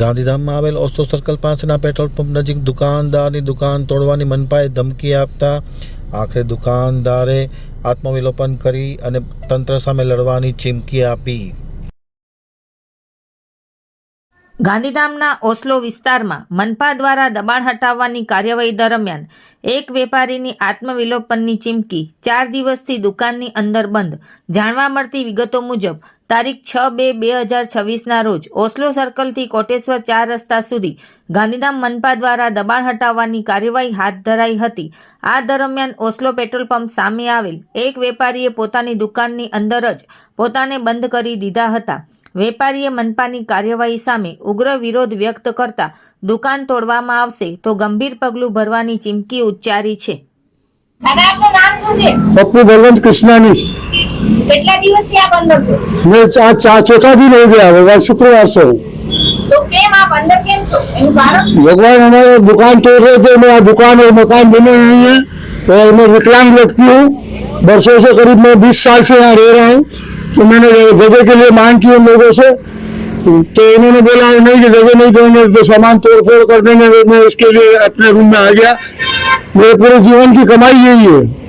ગાંધીધામમાં આવેલ ઓસ્તો સર્કલ પાસેના પેટ્રોલ પંપ નજીક દુકાનદારની દુકાન તોડવાની મનપાએ ધમકી આપતા આખરે દુકાનદારે આત્મવિલોપન કરી અને તંત્ર સામે લડવાની ચીમકી આપી. ગાંધીધામના ઓસ્લો વિસ્તારમાં મનપા દ્વારા દબાણ હટાવવાની કાર્યવાહી દરમિયાન એક વેપારીની આત્મવિલોપનની ચીમકી ચાર દિવસથી દુકાનની અંદર બંધ. જાણવા મળતી વિગતો મુજબ, તારીખ છ બે બે હજાર છવ્વીસના રોજ ઓસ્લો સર્કલથી કોટેશ્વર ચાર રસ્તા સુધી ગાંધીધામ મનપા દ્વારા દબાણ હટાવવાની કાર્યવાહી હાથ ધરાઈ હતી. આ દરમિયાન ઓસ્લો પેટ્રોલ પંપ સામે આવેલ એક વેપારીએ પોતાની દુકાનની અંદર જ પોતાને બંધ કરી દીધા હતા. વેપારીએ મનપાની કાર્યવાહી સામે ઉગ્ર વિરોધ વ્યક્ત કરતા દુકાન તોડવામાં આવશે તો ગંભીર પગલું ભરવાની ચીમકી ઉચ્ચારી છે દાદા આપનું નામ શું છે પપ્પુ બલવંત કૃષ્ણાની કેટલા દિવસથી આ બંધ છે મેં આ ચા ચોથા दिन हो गया भगवान शुक्रवार से हूँ તો કેમ આપ અંદર કેમ છો એનું કારણ भगवान हमारे दुकान तोड़ रहे थे मैं दुकान और मकान बने हुए हैं और मैं विकलांग व्यक्ति हूँ बरसों से करीब मैं बीस साल से यहाँ रह रहा हूँ तो मैंने जगह के लिए मांग की उन लोगों से तो इन्होंने बोला नहीं कि जगह नहीं देंगे तो सामान तोड़ फोड़ कर देंगे तो मैं इसके लिए अपने रूम में आ गया मेरे पूरे जीवन की कमाई यही है તો